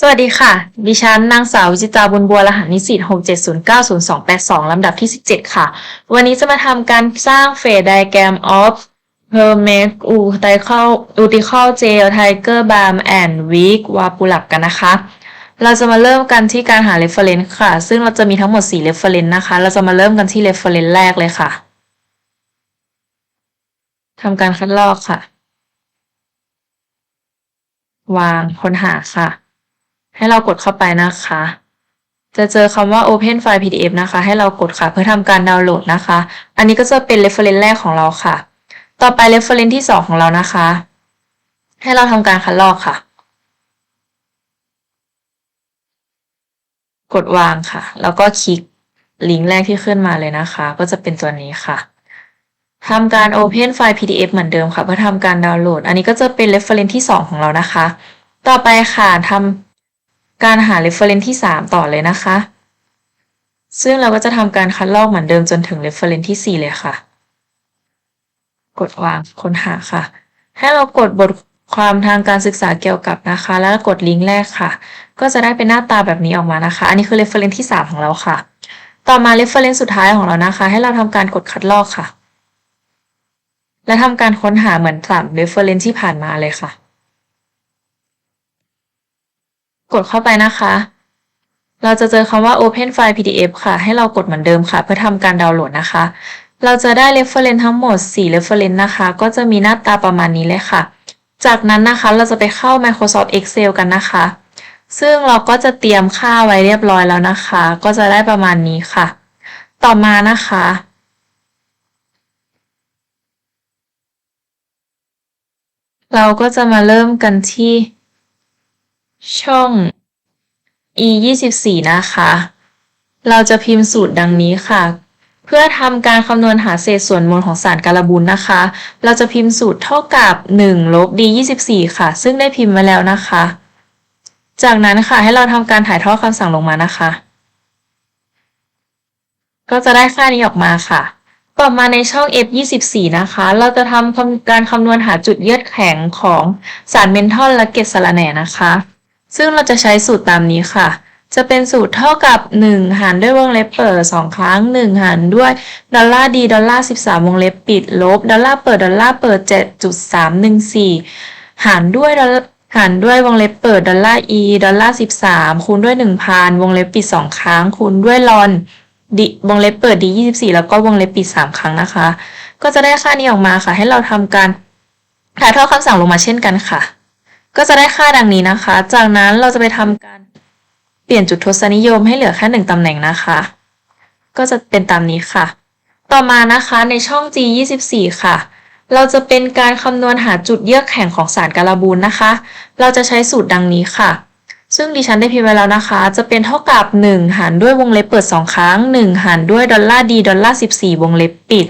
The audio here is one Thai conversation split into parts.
สวัสดีค่ะ ดิฉันนางสาววิจิตาบุญบัวรหัสนิสิต6709022ลำดับที่ 17 ค่ะ วันนี้จะมาทำการสร้างเฟสไดแกรม of Hermes Utical Utical Gel Tiger Balm and Weak Vapulab กันนะคะ เราจะมาเริ่มกันที่การหา reference ค่ะ ซึ่งเราจะมีทั้งหมด 4 reference นะคะ เราจะมาเริ่มกันที่ reference แรกเลยค่ะทำการคัดลอกค่ะ วางค้นหาค่ะ ให้เรากดเข้าไปนะคะ จะเจอคำว่า Open File PDF นะคะ ให้เรากดค่ะ เพื่อทำการดาวน์โหลดนะคะ อันนี้ก็จะเป็น reference แรกของเราค่ะ ต่อไป reference ที่ 2 ของเรานะคะ ให้เราทำการคัดลอกค่ะ กดวางค่ะ แล้วก็คลิกลิงก์แรกที่ขึ้นมาเลยนะคะ ก็จะเป็นตัวนี้ค่ะทำการ Open File PDF เหมือนเดิมค่ะ เพื่อทำการดาวน์โหลด อันนี้ก็จะเป็น reference ที่ 2 ของเรานะคะ ต่อไปค่ะทำ การหา reference ที่ 3 ต่อเลยนะคะ ซึ่งเราก็จะทำการคัดลอกเหมือนเดิมจนถึง reference ที่ 4 เลยค่ะ กดวางค้นหาค่ะ ให้เรากดบทความทางการศึกษาเกี่ยวกับนะคะ แล้วกดลิงก์แรกค่ะ ก็จะได้เป็นหน้าตาแบบนี้ออกมานะคะ อันนี้คือ reference ที่ 3 ของเราค่ะ ต่อมา reference สุดท้ายของเรานะคะ ให้เราทำการกดคัดลอกค่ะ และทำการค้นหาเหมือนสาม reference ที่ผ่านมาเลยค่ะ กดเข้าไปนะคะ เราจะเจอคำว่า Open File PDF ค่ะ ให้เรากดเหมือนเดิมค่ะ เพื่อทำการดาวน์โหลดนะคะ เราจะได้ reference ทั้งหมด 4 reference นะคะ ก็จะมีหน้าตาประมาณนี้เลยค่ะ จากนั้นนะคะเราจะไปเข้า Microsoft Excel กันนะคะ ซึ่งเราก็จะเตรียมค่าไว้เรียบร้อยแล้วนะคะ ก็จะได้ประมาณนี้ค่ะ ต่อมานะคะเราก็จะมาเริ่มกันที่ ช่อง e 2 4นะคะ เราจะพิมพ์สูตรดังนี้ค่ะ เพื่อทำการคำนวณหาเศษส่วนมวลของสารการบูลนะคะ เราจะพิมพ์สูตรเท่ากับ1ลบ d 24ค่ะ ซึ่งได้พิมพ์ไว้แล้วนะคะ จากนั้นค่ะให้เราทำการถ่ายทอดคำสั่งลงมานะคะ ก็จะได้ค่านี้ออกมาค่ะต่อมาในช่อง F24 นะคะ เราจะทำการคำนวณหาจุดเยือกแข็งของสารเมนทอลและเกสสารแหน่นะคะ ซึ่งเราจะใช้สูตรตามนี้ค่ะ จะเป็นสูตรเท่ากับ 1 หารด้วยวงเล็บเปิด 2 ครั้ง 1 หารด้วยดอลลาร์ดีดอลลาร์13 วงเล็บปิด ลบ ดอลลาร์เปิด ดอลลาร์เปิด 7.314 หารด้วยหารด้วยวงเล็บเปิด ดอลลาร์ e ดอลลาร์13 คูณด้วย 1,000 วงเล็บปิด 2 ครั้ง คูณด้วยลอนดิวงเล็บเปิด d 24 แล้วก็วงเล็บปิด 3 ครั้งนะคะ ก็จะได้ค่านี้ออกมาค่ะ ให้เราทำการถ่ายทอดคำสั่งลงมาเช่นกันค่ะ ก็จะได้ค่าดังนี้นะคะ จากนั้นเราจะไปทำการเปลี่ยนจุดทศนิยมให้เหลือแค่หนึ่งตำแหน่งนะคะ ก็จะเป็นตามนี้ค่ะ ต่อมานะคะในช่อง G 24ค่ะ เราจะเป็นการคำนวณหาจุดเยือกแข็งของสารการบูลนะคะ เราจะใช้สูตรดังนี้ค่ะ ซึ่งดิฉันได้พิมพ์ไว้แล้วนะคะ จะเป็นเท่ากับ 1 หารด้วยวงเล็บเปิด 2 ครั้ง 1 หารด้วยดอลลาร์ดีดอลลาร์14 วงเล็บปิด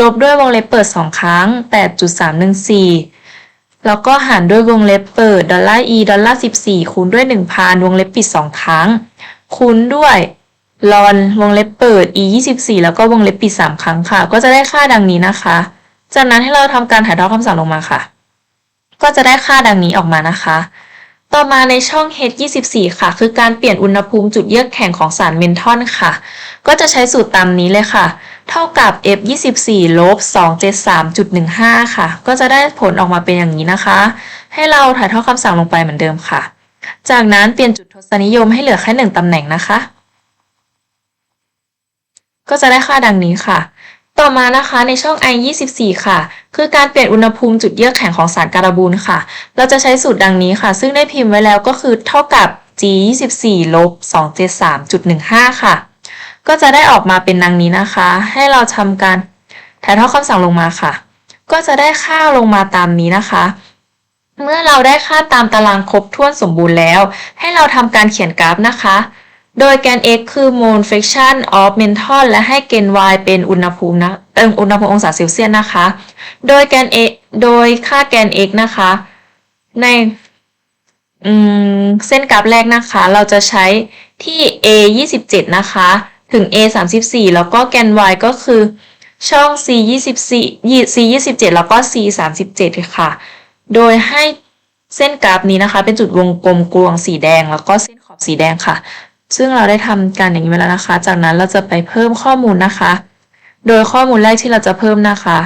ลบด้วยวงเล็บเปิด 2 ครั้ง 8.314 แล้วก็หารด้วยวงเล็บเปิดดอลลาร์ e ดอลลาร์14 คูณด้วย 1,000 วงเล็บปิด 2 ครั้ง คูณด้วยลอนวงเล็บเปิด e 24 แล้วก็วงเล็บปิด 3 ครั้งค่ะ ก็จะได้ค่าดังนี้นะคะ จากนั้นให้เราทำการถ่ายทอดคำสั่งลงมาค่ะ ก็จะได้ค่าดังนี้ออกมานะคะ ต่อมาในช่อง H 24 ค่ะ คือการเปลี่ยนอุณหภูมิจุดเยือกแข็งของสารเมนทอนค่ะ ก็จะใช้สูตรตามนี้เลยค่ะ เท่ากับ F 24ลบ273.15 ค่ะ ก็จะได้ผลออกมาเป็นอย่างนี้นะคะ ให้เราถ่ายทอดคำสั่งลงไปเหมือนเดิมค่ะ จากนั้นเปลี่ยนจุดทศนิยมให้เหลือแค่หนึ่งตำแหน่งนะคะ ก็จะได้ค่าดังนี้ค่ะ ต่อมานะคะในช่อง I 24 ค่ะ คือการเปลี่ยนอุณหภูมิจุดเยือกแข็งของสารการบูลค่ะ เราจะใช้สูตรดังนี้ค่ะ ซึ่งได้พิมพ์ไว้แล้วก็คือเท่ากับ G 24 ลบ273.15 ค่ะ ก็จะได้ออกมาเป็นดังนี้นะคะ ให้เราทำการถ่ายทอดคำสั่งลงมาค่ะ ก็จะได้ค่าลงมาตามนี้นะคะ เมื่อเราได้ค่าตามตารางครบถ้วนสมบูรณ์แล้ว ให้เราทำการเขียนกราฟนะคะ โดยแกน x คือ mole fraction of menthol และให้แกน y เป็นอุณหภูมินะเอ่ออุณหภูมิองศาเซลเซียสนะคะ โดยแกน a โดยค่าแกน x นะคะ ในอืมเส้นกราฟแรกนะคะ เราจะใช้ที่ a 27 นะคะ ถึง a 34 แล้วก็แกน y ก็คือช่อง c 24 c 27 แล้วก็ c 37 ค่ะ โดยให้เส้นกราฟนี้นะคะ เป็นจุดวงกลมกลวงสีแดง แล้วก็เส้นขอบสีแดงค่ะ ซึ่งเราได้ทำการอย่างนี้มาแล้วนะคะ จากนั้นเราจะไปเพิ่มข้อมูลนะคะ โดยข้อมูลแรกที่เราจะเพิ่มนะคะ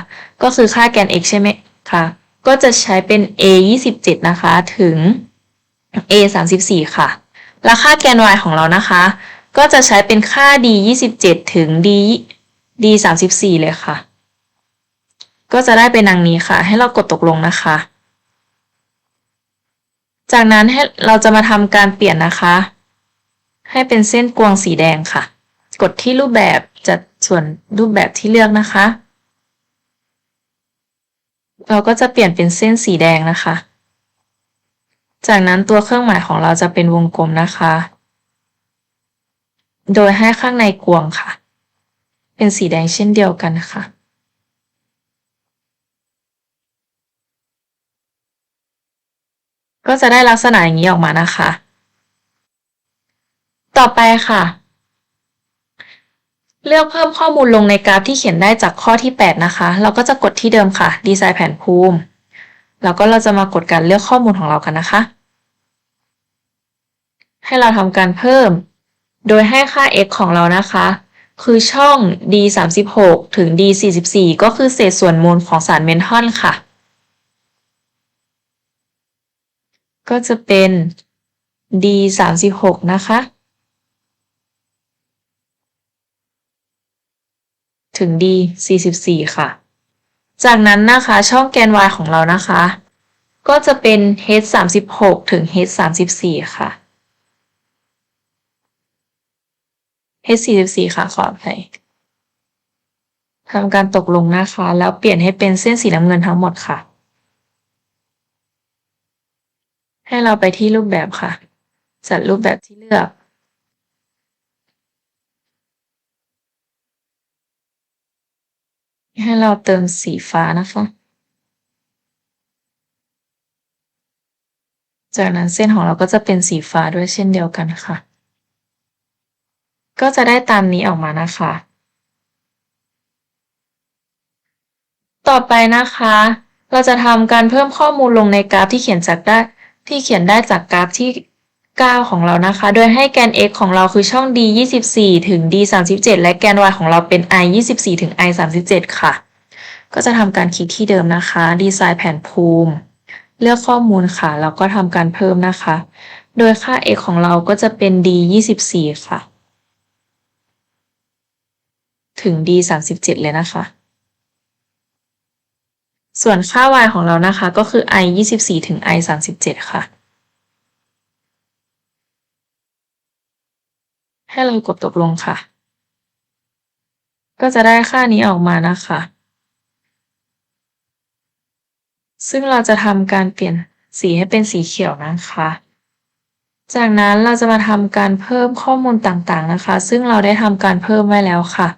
ก็คือค่าแกน x ใช่ไหมคะก็จะใช้เป็น a 27นะคะ ถึง a 34ค่ะ และค่าแกน y ของเรานะคะ ก็จะใช้เป็นค่า d 27ถึง d d 34เลยค่ะ ก็จะได้เป็นดังนี้ค่ะ ให้เรากดตกลงนะคะ จากนั้นให้เราจะมาทำการเปลี่ยนนะคะ ให้เป็นเส้นกวงสีแดงค่ะ กดที่รูปแบบจัดส่วนรูปแบบที่เลือกนะคะ เราก็จะเปลี่ยนเป็นเส้นสีแดงนะคะ จากนั้นตัวเครื่องหมายของเราจะเป็นวงกลมนะคะ โดยให้ข้างในกวงค่ะ เป็นสีแดงเช่นเดียวกันค่ะก็จะได้ลักษณะอย่างนี้ออกมานะคะ ต่อไปค่ะ เลือกเพิ่มข้อมูลลงในกราฟที่เขียนได้จากข้อที่ 8 นะคะ เราก็จะกดที่เดิมค่ะดีไซน์แผนภูมิ แล้วก็เราจะมากดการเลือกข้อมูลของเรากันนะคะ ให้เราทำการเพิ่ม โดยให้ค่า x ของเรานะคะ คือช่อง d 3 6ถึง d 4 4ก็คือเศษส่วนมูลของสารเมนทอนค่ะ ก็จะเป็น d 3 6นะคะ ถึง d 44 ค่ะ จากนั้นนะคะช่องแกน y ของเรานะคะ ก็จะเป็น h 36ถึง h 34 ค่ะ h 44 ค่ะ ขออภัยทำการตกลงนะคะ แล้วเปลี่ยนให้เป็นเส้นสีน้ำเงินทั้งหมดค่ะ ให้เราไปที่รูปแบบค่ะ จัดรูปแบบที่เลือก ให้เราเติมสีฟ้านะคะ จากนั้นเส้นของเราก็จะเป็นสีฟ้าด้วยเช่นเดียวกันค่ะ ก็จะได้ตามนี้ออกมานะคะ ต่อไปนะคะ เราจะทำการเพิ่มข้อมูลลงในกราฟที่เขียนจากได้ที่เขียนได้จากกราฟที่ 9 ของเรานะคะ โดยให้แกน x ของเราคือช่อง d 24ถึง d 37และแกน y ของเราเป็น i 24ถึง i 37ค่ะ ก็จะทำการคลิกที่เดิมนะคะ ดีไซน์แผนภูมิ เลือกข้อมูลค่ะ แล้วก็ทำการเพิ่มนะคะ โดยค่า x ของเราก็จะเป็น d 24ค่ะ ถึง d 37เลยนะคะส่วนค่า y ของเรานะคะก็คือ i 24 ถึง i 37 ค่ะ ให้เรากดตกลงค่ะ ก็จะได้ค่านี้ออกมานะคะ ซึ่งเราจะทำการเปลี่ยนสีให้เป็นสีเขียวนะคะ จากนั้นเราจะมาทำการเพิ่มข้อมูลต่างๆนะคะ ซึ่งเราได้ทำการเพิ่มไว้แล้วค่ะ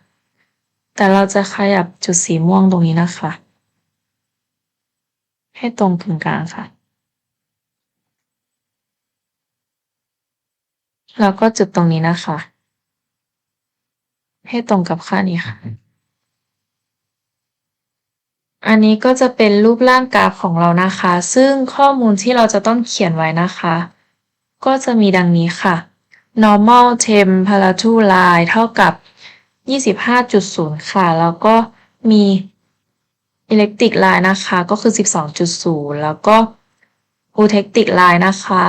แต่เราจะขยับจุดสีม่วงตรงนี้นะคะ ให้ตรงกึ่งกลางค่ะ แล้วก็จุดตรงนี้นะคะ ให้ตรงกับค่านี้ค่ะ อันนี้ก็จะเป็นรูปร่างกราฟของเรานะคะ ซึ่งข้อมูลที่เราจะต้องเขียนไว้นะคะ ก็จะมีดังนี้ค่ะ normal temperature line เท่ากับ 25.0 ค่ะ แล้วก็มี electric line นะคะ ก็คือ 12.0 แล้วก็ eutectic line นะคะ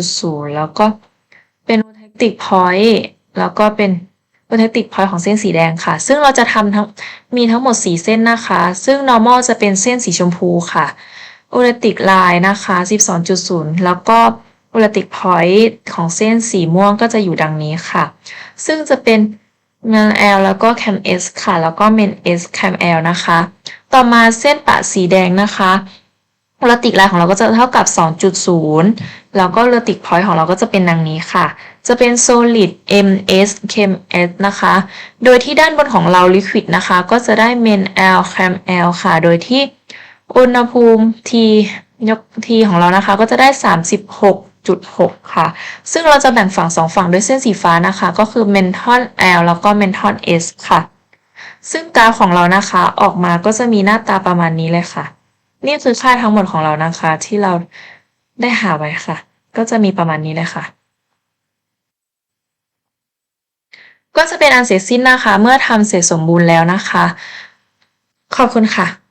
2.0 แล้วก็ เป็น eutectic point แล้วก็เป็น eutectic point ของเส้นสีแดงค่ะ ซึ่งเราจะทำทั้งมีทั้งหมด 4 เส้นนะคะ ซึ่ง normal จะเป็นเส้นสีชมพูค่ะ eutectic line นะคะ 12.0 แล้วก็ eutectic point ของเส้นสีม่วงก็จะอยู่ดังนี้ค่ะ ซึ่งจะเป็น main L แล้วก็ cam S ค่ะ แล้วก็ main S cam L นะคะ ต่อมาเส้นปะสีแดงนะคะโลติกไลน์ของเราก็จะเท่ากับ 2.0 แล้วก็โลติกพอยต์ของเราก็จะเป็นดังนี้ค่ะ จะเป็น solid ms chem s นะคะ โดยที่ด้านบนของเรา liquid นะคะ ก็จะได้ main l cam l ค่ะ โดยที่อุณหภูมิ T ยก T ของเรานะคะ ก็จะได้ 36.6 ค่ะ ซึ่งเราจะแบ่งฝั่งสองฝั่งด้วยเส้นสีฟ้านะคะ ก็คือ menton l แล้วก็ menton s ค่ะ ซึ่งกราฟของเรานะคะ ออกมาก็จะมีหน้าตาประมาณนี้เลยค่ะ นี่คือค่าทั้งหมดของเรานะคะ ที่เราได้หาไว้ค่ะ ก็จะมีประมาณนี้เลยค่ะ ก็จะเป็นอันเสร็จสิ้นนะคะ เมื่อทำเสร็จสมบูรณ์แล้วนะคะ ขอบคุณค่ะ